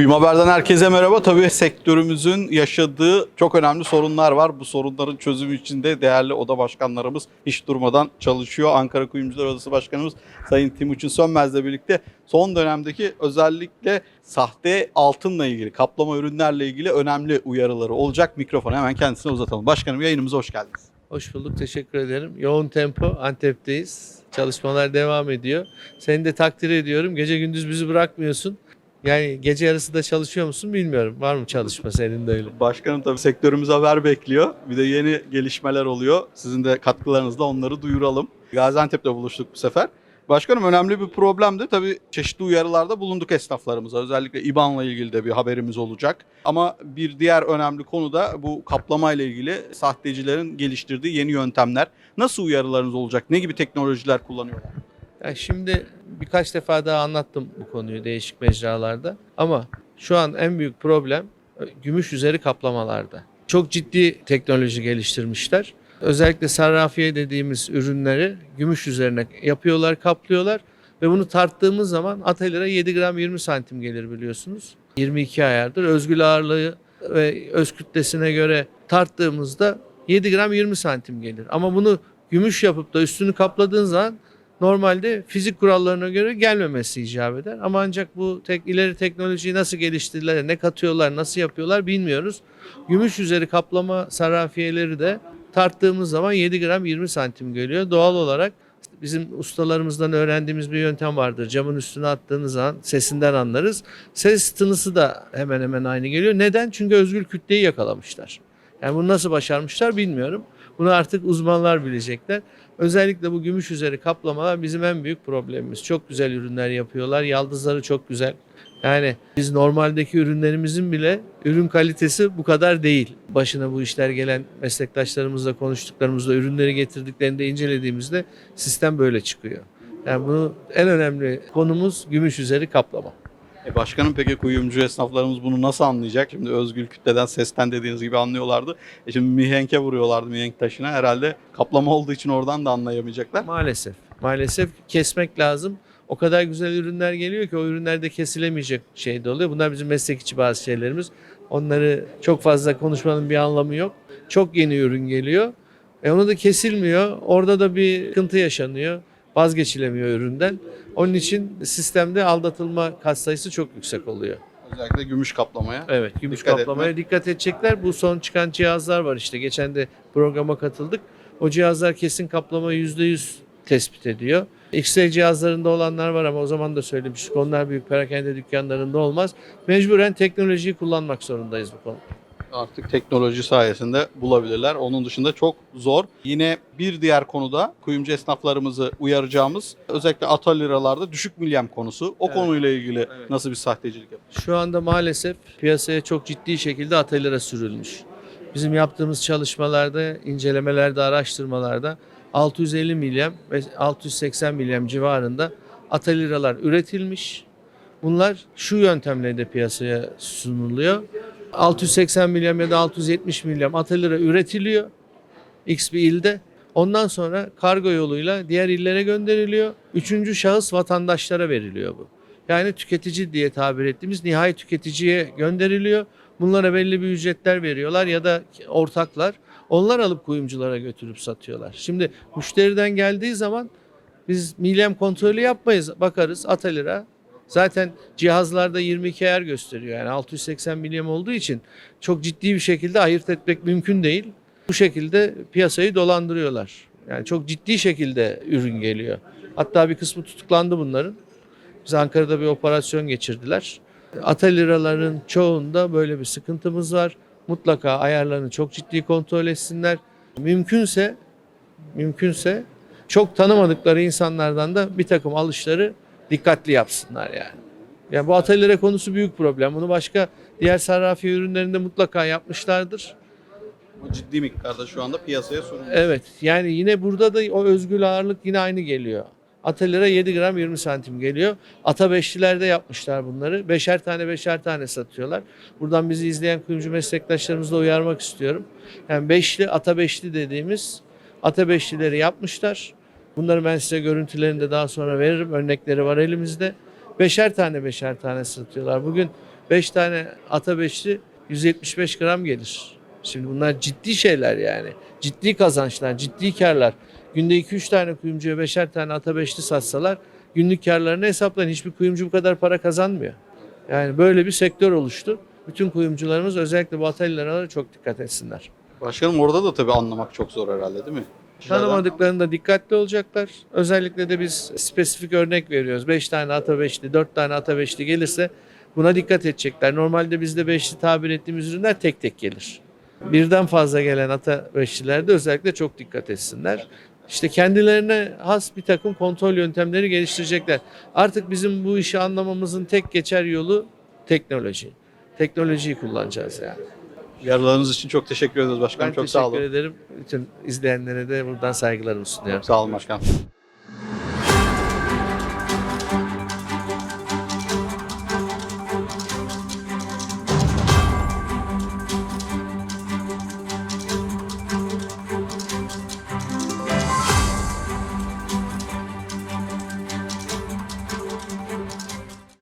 Kuyum Haber'den herkese merhaba. Tabii sektörümüzün yaşadığı çok önemli sorunlar var. Bu sorunların çözümü için de değerli oda başkanlarımız hiç durmadan çalışıyor. Ankara Kuyumcular Odası Başkanımız Sayın Timuçin Sönmez'le birlikte son dönemdeki özellikle sahte altınla ilgili, kaplama ürünlerle ilgili önemli uyarıları olacak. Mikrofonu hemen kendisine uzatalım. Başkanım yayınımıza hoş geldiniz. Hoş bulduk, teşekkür ederim. Yoğun tempo, Antep'teyiz. Çalışmalar devam ediyor. Seni de takdir ediyorum. Gece gündüz bizi bırakmıyorsun. Yani gece yarısı da çalışıyor musun bilmiyorum. Var mı çalışma senin de öyle? Başkanım tabii sektörümüz haber bekliyor. Bir de yeni gelişmeler oluyor. Sizin de katkılarınızla onları duyuralım. Gaziantep'te buluştuk bu sefer. Başkanım önemli bir problemdi. Tabii çeşitli uyarılarda bulunduk esnaflarımıza. Özellikle İBAN'la ilgili de bir haberimiz olacak. Ama bir diğer önemli konu da bu kaplama ile ilgili sahtecilerin geliştirdiği yeni yöntemler. Nasıl uyarılarınız olacak? Ne gibi teknolojiler kullanıyorlar? Yani şimdi birkaç defa daha anlattım bu konuyu değişik mecralarda. Ama şu an en büyük problem e, gümüş üzeri kaplamalarda. Çok ciddi teknoloji geliştirmişler. Özellikle sarrafiye dediğimiz ürünleri gümüş üzerine yapıyorlar, kaplıyorlar. Ve bunu tarttığımız zaman atelere 7 gram 20 santim gelir biliyorsunuz. 22 ayardır. Özgül ağırlığı ve öz kütlesine göre tarttığımızda 7 gram 20 santim gelir. Ama bunu gümüş yapıp da üstünü kapladığın zaman normalde fizik kurallarına göre gelmemesi icap eder. Ama ancak bu tek, ileri teknolojiyi nasıl geliştirdiler, ne katıyorlar, nasıl yapıyorlar bilmiyoruz. Gümüş üzeri kaplama sarrafiyeleri de tarttığımız zaman 7 gram 20 santim geliyor. Doğal olarak bizim ustalarımızdan öğrendiğimiz bir yöntem vardır. Camın üstüne attığınız zaman sesinden anlarız. Ses tınısı da hemen hemen aynı geliyor. Neden? Çünkü özgür kütleyi yakalamışlar. Yani bunu nasıl başarmışlar bilmiyorum. Bunu artık uzmanlar bilecekler. Özellikle bu gümüş üzeri kaplamalar bizim en büyük problemimiz. Çok güzel ürünler yapıyorlar. Yaldızları çok güzel. Yani biz normaldeki ürünlerimizin bile ürün kalitesi bu kadar değil. Başına bu işler gelen meslektaşlarımızla konuştuklarımızda ürünleri getirdiklerinde incelediğimizde sistem böyle çıkıyor. Yani bunu en önemli konumuz gümüş üzeri kaplama. E başkanım peki kuyumcu esnaflarımız bunu nasıl anlayacak? Şimdi özgül kütleden sesten dediğiniz gibi anlıyorlardı. E şimdi mihenke vuruyorlardı mihenk taşına. Herhalde kaplama olduğu için oradan da anlayamayacaklar. Maalesef. Maalesef kesmek lazım. O kadar güzel ürünler geliyor ki o ürünlerde kesilemeyecek şey de oluyor. Bunlar bizim meslek içi bazı şeylerimiz. Onları çok fazla konuşmanın bir anlamı yok. Çok yeni ürün geliyor. E onu da kesilmiyor. Orada da bir sıkıntı yaşanıyor. Vazgeçilemiyor üründen. Onun için sistemde aldatılma katsayısı çok yüksek oluyor. Özellikle gümüş kaplamaya. Evet, gümüş Dikkat kaplamaya dikkat edecekler. Bu son çıkan cihazlar var işte. Geçen de programa katıldık. O cihazlar kesin kaplama %100 tespit ediyor. X-ray cihazlarında olanlar var ama o zaman da söylemiştik. Onlar büyük perakende dükkanlarında olmaz. Mecburen teknolojiyi kullanmak zorundayız bu konuda. Artık teknoloji sayesinde bulabilirler. Onun dışında çok zor. Yine bir diğer konuda kuyumcu esnaflarımızı uyaracağımız özellikle atölyelarda düşük milyem konusu. O Evet. konuyla ilgili Evet. nasıl bir sahtecilik yapıyor? Şu anda maalesef piyasaya çok ciddi şekilde atelere sürülmüş. Bizim yaptığımız çalışmalarda, incelemelerde, araştırmalarda 650 milyem ve 680 milyem civarında ateliralar üretilmiş. Bunlar şu yöntemle de piyasaya sunuluyor. 680 milyem ya da 670 milyem atelira üretiliyor X bir ilde. Ondan sonra kargo yoluyla diğer illere gönderiliyor. Üçüncü şahıs vatandaşlara veriliyor bu. Yani tüketici diye tabir ettiğimiz nihai tüketiciye gönderiliyor. Bunlara belli bir ücretler veriyorlar ya da ortaklar. Onlar alıp kuyumculara götürüp satıyorlar. Şimdi müşteriden geldiği zaman biz milyem kontrolü yapmayız. Bakarız atalira. Zaten cihazlarda 22 ayar gösteriyor. Yani 680 milyem olduğu için çok ciddi bir şekilde ayırt etmek mümkün değil. Bu şekilde piyasayı dolandırıyorlar. Yani çok ciddi şekilde ürün geliyor. Hatta bir kısmı tutuklandı bunların. Biz Ankara'da bir operasyon geçirdiler. Ateliraların çoğunda böyle bir sıkıntımız var. Mutlaka ayarlarını çok ciddi kontrol etsinler. Mümkünse mümkünse çok tanımadıkları insanlardan da bir takım alışları dikkatli yapsınlar yani. Yani bu atölyelere konusu büyük problem. Bunu başka diğer sarrafi ürünlerinde mutlaka yapmışlardır. Bu ciddi miktarda şu anda piyasaya sürülüyor. Evet yani yine burada da o özgül ağırlık yine aynı geliyor. Atelere 7 gram 20 santim geliyor. Ata beşlilerde yapmışlar bunları. Beşer tane beşer tane satıyorlar. Buradan bizi izleyen kuyumcu meslektaşlarımızla uyarmak istiyorum. Yani beşli ata beşli dediğimiz ata beşlileri yapmışlar. Bunları ben size görüntülerini de daha sonra veririm. Örnekleri var elimizde. Beşer tane beşer tane satıyorlar. Bugün 5 tane ata beşli 175 gram gelir. Şimdi bunlar ciddi şeyler yani. Ciddi kazançlar, ciddi karlar. Günde 2-3 tane kuyumcuya 5'er tane ata beşli satsalar günlük karlarını hesaplayın. Hiçbir kuyumcu bu kadar para kazanmıyor. Yani böyle bir sektör oluştu. Bütün kuyumcularımız özellikle bu atölyelerine çok dikkat etsinler. Başkanım orada da tabii anlamak çok zor herhalde değil mi? Tanımadıklarında dikkatli olacaklar. Özellikle de biz spesifik örnek veriyoruz. 5 tane ata beşli, 4 tane ata beşli gelirse buna dikkat edecekler. Normalde bizde beşli tabir ettiğimiz ürünler tek tek gelir. Birden fazla gelen ata beşlilerde özellikle çok dikkat etsinler. İşte kendilerine has bir takım kontrol yöntemleri geliştirecekler. Artık bizim bu işi anlamamızın tek geçer yolu teknoloji. Teknolojiyi kullanacağız yani. Uyarılarınız için çok teşekkür ederiz başkanım. Ben çok teşekkür sağ olun. ederim. Bütün izleyenlere de buradan saygılarımı sunuyorum. Sağ olun başkanım.